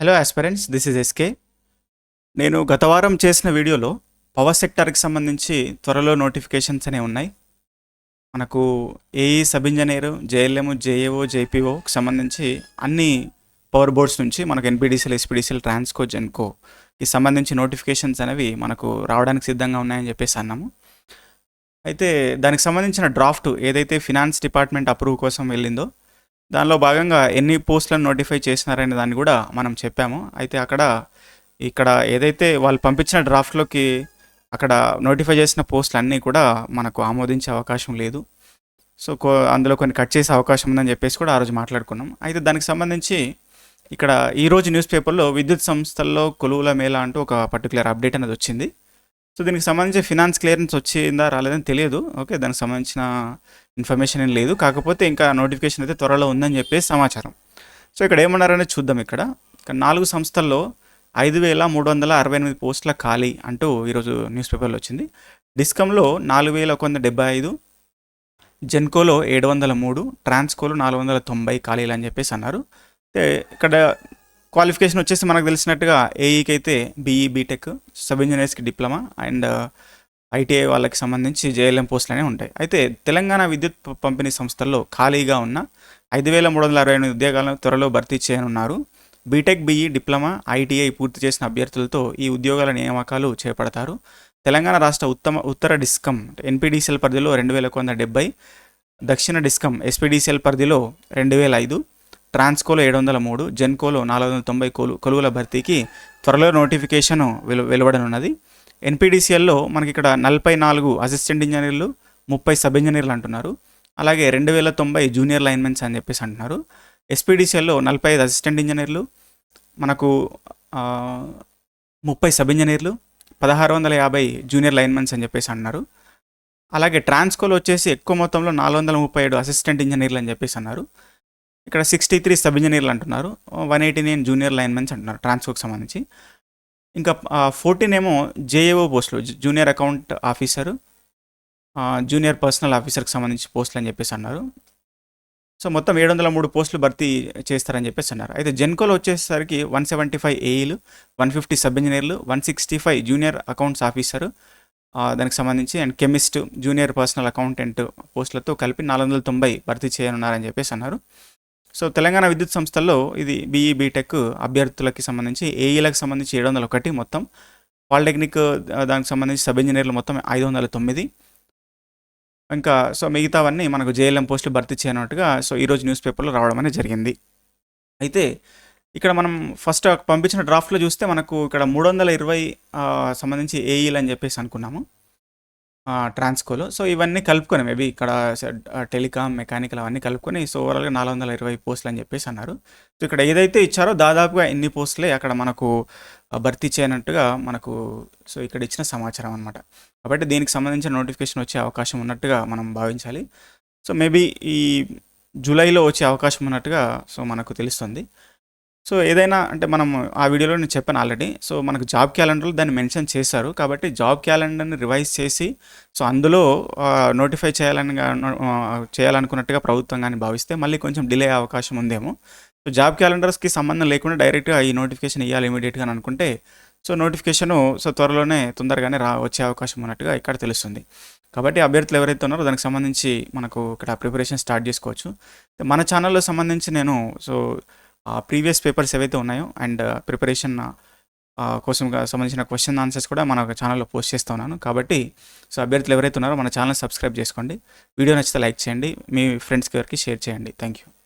Hello aspirants this is SK నేను గత వారం చేసిన వీడియోలో పవర్ సెక్టార్కి సంబంధించి త్వరలో నోటిఫికేషన్స్ అనేవి ఉన్నాయి. మనకు AE sub engineer JLM JAO జేపీఓకి సంబంధించి అన్ని పవర్ బోర్డ్స్ నుంచి మనకు ఎన్పీడీసీఎల్ ఎస్పీడీసీఎల్ ట్రాన్స్కో జెన్కోకి సంబంధించి నోటిఫికేషన్స్ అనేవి మనకు రావడానికి సిద్ధంగా ఉన్నాయని చెప్పేసి అన్నాము. అయితే దానికి సంబంధించిన డ్రాఫ్ట్ ఏదైతే ఫినాన్స్ డిపార్ట్మెంట్ అప్రూవ్ కోసం వెళ్ళిందో దానిలో భాగంగా ఎన్ని పోస్టులను నోటిఫై చేసినారనే దాన్ని కూడా మనం చెప్పాము. అయితే అక్కడ ఇక్కడ ఏదైతే వాళ్ళు పంపించిన డ్రాఫ్ట్లోకి అక్కడ నోటిఫై చేసిన పోస్టులు అన్నీ కూడా మనకు ఆమోదించే అవకాశం లేదు. సో కో అందులో కొన్ని కట్ చేసే అవకాశం ఉందని చెప్పేసి కూడా ఆ రోజు మాట్లాడుకున్నాం. అయితే దానికి సంబంధించి ఇక్కడ ఈ రోజు న్యూస్ పేపర్లో విద్యుత్ సంస్థల్లో కొలువుల మేళ అంటూ ఒక పర్టికులర్ అప్డేట్ అనేది వచ్చింది. సో దీనికి సంబంధించి ఫినాన్స్ క్లియరెన్స్ వచ్చిందా రాలేదని తెలియదు. ఓకే దానికి సంబంధించిన ఇన్ఫర్మేషన్ ఏం లేదు. కాకపోతే ఇంకా నోటిఫికేషన్ అయితే త్వరలో ఉందని చెప్పేసి సమాచారం. సో ఇక్కడ ఏమన్నారనేది చూద్దాం ఇక్కడ. నాలుగు సంస్థల్లో ఐదు వేల మూడు వందల అరవై ఎనిమిది పోస్టుల ఖాళీ అంటూ ఈరోజు న్యూస్ పేపర్లో వచ్చింది. డిస్కంలో నాలుగు వేల ఒక వంద డెబ్బై ఐదు జెన్కోలో ఏడు వందల మూడు ట్రాన్స్కోలో నాలుగు వందల తొంభై ఖాళీలు అని చెప్పేసి అన్నారు. ఇక్కడ క్వాలిఫికేషన్ వచ్చేసి మనకు తెలిసినట్టుగా ఏఈకి అయితే బీఈ బీటెక్ సబ్ ఇంజనీర్స్కి డిప్లొమా అండ్ ఐటీఐ వాళ్ళకి సంబంధించి జేఎల్ఎం పోస్టులనే ఉంటాయి. అయితే తెలంగాణ విద్యుత్ పంపిణీ సంస్థల్లో ఖాళీగా ఉన్న ఐదు వేల మూడు వందల అరవై ఎనిమిది ఉద్యోగాలను త్వరలో భర్తీ చేయనున్నారు. బీటెక్ బీఈ డిప్లొమా ఐటీఐ పూర్తి చేసిన అభ్యర్థులతో ఈ ఉద్యోగాల నియామకాలు చేపడతారు. తెలంగాణ రాష్ట్ర ఉత్తమ ఉత్తర డిస్కం ఎన్పీడీసీఎల్ పరిధిలో రెండు వేల ఒక వంద డెబ్బై దక్షిణ డిస్కం ఎస్పీడీసీఎల్ పరిధిలో రెండు వేల ఐదు ట్రాన్స్కోలో ఏడు వందల మూడు జెన్కోలో నాలుగు వందల తొంభై కోలు కొలువుల భర్తీకి త్వరలో నోటిఫికేషన్ వెలు వెలువడనున్నది. ఎన్పీడీసీఎల్లో మనకి ఇక్కడ నలభై నాలుగు అసిస్టెంట్ ఇంజనీర్లు ముప్పై సబ్ ఇంజనీర్లు అంటున్నారు. అలాగే రెండు వేల తొంభై జూనియర్ లైన్మెన్స్ అని చెప్పేసి అంటున్నారు. ఎస్పీడీసీఎల్లో నలభై ఐదు అసిస్టెంట్ ఇంజనీర్లు మనకు ముప్పై సబ్ ఇంజనీర్లు పదహారు వందల యాభై జూనియర్ లైన్మెన్స్ అని చెప్పేసి అన్నారు అలాగే ట్రాన్స్కోలో వచ్చేసి ఎక్కువ మొత్తంలో నాలుగు వందల ముప్పై ఏడు అసిస్టెంట్ ఇంజనీర్లు అని చెప్పేసి అన్నారు. ఇక్కడ సిక్స్టీ త్రీ సబ్ ఇంజనీర్లు అంటున్నారు. One eighty nine junior linemens అంటున్నారు ట్రాన్స్కోకి సంబంధించి. ఇంకా ఫోర్టీన్ ఏమో జేఏఓ పోస్టులు junior account officer junior personal ఆఫీసర్కి సంబంధించి పోస్టులు అని చెప్పేసి అన్నారు. సో మొత్తం ఏడు వందల మూడు పోస్టులు భర్తీ చేస్తారని చెప్పేసి అన్నారు. అయితే జెన్కోలో వచ్చేసరికి వన్ సెవెంటీ ఫైవ్ ఏఈలు వన్ ఫిఫ్టీ సబ్ ఇంజనీర్లు one sixty five junior accounts officer దానికి సంబంధించి and chemist junior personal accountant పోస్టులతో కలిపి నాలుగు వందల తొంభై భర్తీ చేయనున్నారని చెప్పేసి అన్నారు. సో తెలంగాణ విద్యుత్ సంస్థల్లో ఇది బీఈ బీటెక్ అభ్యర్థులకి సంబంధించి ఏఈలకు సంబంధించి ఏడు వందల ఒకటి మొత్తం పాలిటెక్నిక్ దానికి సంబంధించి సబ్ ఇంజనీర్లు మొత్తం ఐదు వందల తొమ్మిది ఇంకా సో మిగతావన్నీ మనకు జేఎల్ఎం పోస్టులు భర్తీ చేయనట్టుగా సో ఈరోజు న్యూస్ పేపర్లో రావడం అనేది జరిగింది. అయితే ఇక్కడ మనం ఫస్ట్ పంపించిన డ్రాఫ్ట్లో చూస్తే మనకు ఇక్కడ మూడు వందల ఇరవై సంబంధించి ఏఈలు అని చెప్పేసి అనుకున్నాము. ట్రాన్స్కోలో. సో ఇవన్నీ కలుపుకొని మేబీ ఇక్కడ టెలికామ్ మెకానికల్ అవన్నీ కలుపుకొని సో ఓవరాల్గా నాలుగు వందల ఇరవై పోస్టులు అని చెప్పేసి అన్నారు. సో ఇక్కడ ఏదైతే ఇచ్చారో దాదాపుగా ఎన్ని పోస్టులే అక్కడ మనకు భర్తీ చేయనట్టుగా మనకు సో ఇక్కడ ఇచ్చిన సమాచారం అనమాట కాబట్టి దీనికి సంబంధించిన నోటిఫికేషన్ వచ్చే అవకాశం ఉన్నట్టుగా మనం భావించాలి. సో మేబీ ఈ జూలైలో వచ్చే అవకాశం ఉన్నట్టుగా సో మనకు తెలుస్తుంది. సో ఏదైనా అంటే మనం ఆ వీడియోలో నేను చెప్పాను ఆల్రెడీ. సో మనకు జాబ్ క్యాలెండర్లో దాన్ని మెన్షన్ చేశారు. కాబట్టి జాబ్ క్యాలెండర్ని రివైజ్ చేసి సో అందులో నోటిఫై చేయాలని చేయాలనుకున్నట్టుగా ప్రభుత్వం కానీ భావిస్తే మళ్ళీ కొంచెం డిలే అయ్యే అవకాశం ఉందేమో. సో జాబ్ క్యాలెండర్స్కి సంబంధం లేకుండా డైరెక్ట్గా ఈ నోటిఫికేషన్ ఇవ్వాలి ఇమీడియట్గా అని అనుకుంటే సో నోటిఫికేషను సో త్వరలోనే తొందరగానే రా వచ్చే అవకాశం ఉన్నట్టుగా ఇక్కడ తెలుస్తుంది. కాబట్టి అభ్యర్థులు ఎవరైతే ఉన్నారో దానికి సంబంధించి మనకు ఇక్కడ ప్రిపరేషన్ స్టార్ట్ చేసుకోవచ్చు. మన ఛానల్లో సంబంధించి నేను సో ప్రీవియస్ పేపర్స్ ఏవైతే ఉన్నాయో అండ్ ప్రిపరేషన్ కోసం సంబంధించిన క్వశ్చన్ ఆన్సర్స్ కూడా మన ఛానల్లో పోస్ట్ చేస్తూ ఉన్నాను. కాబట్టి సో అభ్యర్థులు ఎవరైతే ఉన్నారో మన ఛానల్ సబ్స్క్రైబ్ చేసుకోండి. వీడియో నచ్చితే లైక్ చేయండి. మీ ఫ్రెండ్స్కి ఎవరికి షేర్ చేయండి. Thank you